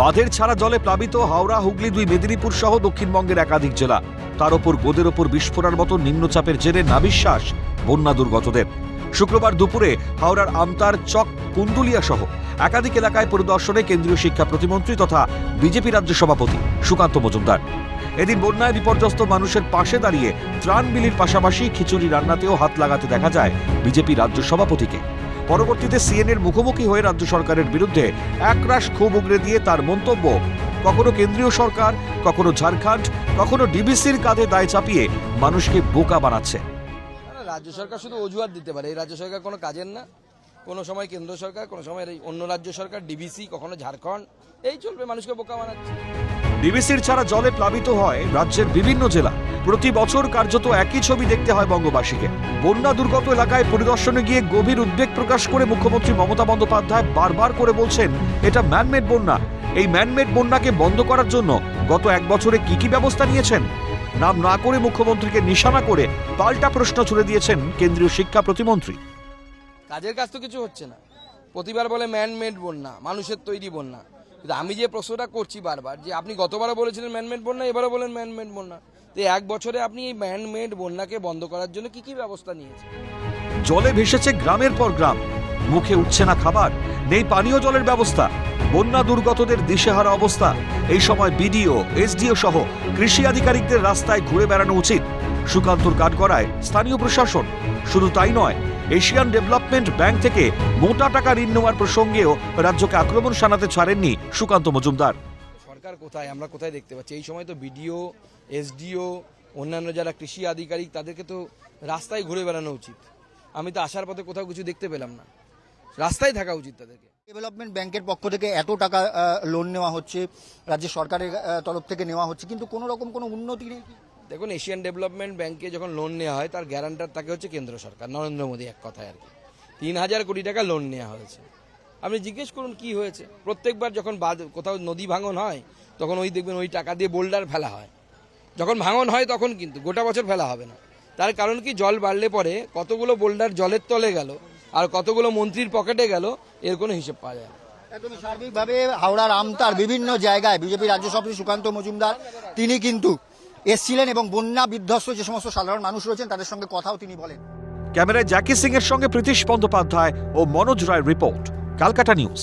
বাঁধের ছাড়া জলে প্লাবিত হাওড়া, হুগলি দুই মেদিনীপুর সহ দক্ষিণবঙ্গের একাধিক জেলা। তার ওপর গোদের ওপর বিস্ফোরার মতো নিম্নচাপের জেরে নাবিশ্বাস বন্যা দুর্গতদের। শুক্রবার দুপুরে হাওড়ার আমতার, চক কুন্দুলিয়া সহ একাধিক এলাকায় পরিদর্শনে কেন্দ্রীয় শিক্ষা প্রতিমন্ত্রী তথা বিজেপি রাজ্য সভাপতি সুকান্ত মজুমদার। এদিন বন্যায় বিপর্যস্ত মানুষের পাশে দাঁড়িয়ে ত্রাণ বিলির পাশাপাশি খিচুড়ি রান্নাতেও হাত লাগাতে দেখা যায় বিজেপি রাজ্য সভাপতিকে। পরবর্তীতে সিএনএর মুখোমুখি হয়ে রাজ্য সরকারের বিরুদ্ধে একরাশ ক্ষোভ উগরে দিয়ে তার মন্তব্য। কখনো কেন্দ্রীয় সরকার, কখনো ঝাড়খণ্ড, কখনো ডিবিসির কাঁধে দায় চাপিয়ে মানুষকে বোকা বানাচ্ছে। রাজ্য সরকার শুধু অজুহাত দিতে পারে। এই রাজ্য সরকার কোনো কাজের না। কোনো সময় কেন্দ্র সরকার, কোনো সময় অন্য রাজ্য সরকার, ডিবিসি, কখনো ঝাড়খণ্ড, এই চলবে, মানুষকে বোকা বানাচ্ছে। ডিবিসির ছাড়া জলে প্লাবিত হয় রাজ্যের বিভিন্ন জেলা। প্রতি বছর কার্যত একই ছবি দেখতে হয় বঙ্গবাসীকে। বন্যা দুর্গত এলাকায় পরিদর্শনে গিয়ে গভীর উদ্বেগ প্রকাশ করে মুখ্যমন্ত্রী মমতা বন্দ্যোপাধ্যায় বারবার করে বলছেন, এটা ম্যানমেড বন্যা। এই ম্যানমেড বন্যাকে বন্ধ করার জন্য গত এক বছরে কি কি ব্যবস্থা নিয়েছেন? নাম না করে মুখ্যমন্ত্রীকে নিশানা করে পাল্টা প্রশ্ন ছুড়ে দিয়েছেন কেন্দ্রীয় শিক্ষা প্রতিমন্ত্রী। কাজের কাজ তো কিছু হচ্ছে না। প্রতিবার বলে ম্যান মেড বন্যা, মানুষের তৈরি বন্যা। কিন্তু আমি যে প্রশ্নটা করছি বারবার, যে আপনি গতবারও বলেছিলেন ম্যানমেড বন্যা, এবারও বলেন ম্যানমেড বন্যা। তো এক বছরে আপনি এই ম্যানমেড বন্যাকে বন্ধ করার জন্য কি কি ব্যবস্থা নিয়েছেন? জলে ভেসেছে গ্রামের পর গ্রাম। মুখে উঠছে না খাবার, নেই পানীয় জলের ব্যবস্থা। বন্যা দুর্গতদের দিশেহারা অবস্থা। এই সময় বিডিও, এসডিও সহ কৃষি আধিকারিকদের রাস্তায় ঘুরে বেড়ানো উচিত। সুকান্তর কাঠগড়ায় স্থানীয় প্রশাসন। শুধু তাই নয় এশিয়ান ডেভেলপমেন্ট ব্যাংক থেকে মোটা টাকা ঋণ নেওয়ার প্রসঙ্গেও রাজ্যকে আক্রমণ শানাতে ছাড়েননি সুকান্ত মজুমদার। সরকার কোথায়? আমরা কোথায় দেখতে পাচ্ছি? এই সময় তো বিডিও এসডিও অন্যান্য যারা কৃষি আধিকারিক তাদেরকে তো রাস্তায় ঘুরে বেড়ানো উচিত। আমি তো আসার পথে কোথাও কিছু দেখতে পেলাম না। রাস্তায় থাকা উচিত তাদেরকে। ডেভেলপমেন্ট ব্যাংকের পক্ষ থেকে এত টাকা লোন নেওয়া হচ্ছে রাজ্য সরকারের তরফ থেকে নেওয়া হচ্ছে কিন্তু কোনো রকম কোনো উন্নতি নেই দেখুন এশিয়ান ডেভেলপমেন্ট ব্যাংকে যখন লোন নেওয়া হয়, তার গ্যারান্টার তাকে হচ্ছে কেন্দ্র সরকার, নরেন্দ্র মোদী এক কথায় আর কি। তিন হাজার কোটি টাকা লোন নেওয়া হয়েছে। আপনি জিজ্ঞেস করুন কি হয়েছে? প্রত্যেকবার যখন বাদ, কোথাও নদী ভাঙন হয়, তখন ওই দেখবেন ওই টাকা দিয়ে বোল্ডার ফেলা হয়। যখন ভাঙন হয় তখন কিন্তু, গোটা বছর ফেলা হবে না। তার কারণ কি? জল বাড়লে পরে কতগুলো বোল্ডার জলের তলে গেল আর কতগুলো মন্ত্রীর পকেটে গেল, এর কোনো হিসেব পাওয়া যায় না। সার্বিকভাবে হাওড়ার আমতার বিভিন্ন জায়গায়, বিজেপি রাজ্য সভাপতি সুকান্ত মজুমদার, তিনি কিন্তু এসছিলেন এবং বন্যা বিধ্বস্ত যে সমস্ত সাধারণ মানুষ রয়েছেন, তাদের সঙ্গে কথাও তিনি বলেন। ক্যামেরায় জ্যাকি সিং এর সঙ্গে প্রীতিশ বন্দ্যোপাধ্যায় ও Manoj Roy report, Calcutta news.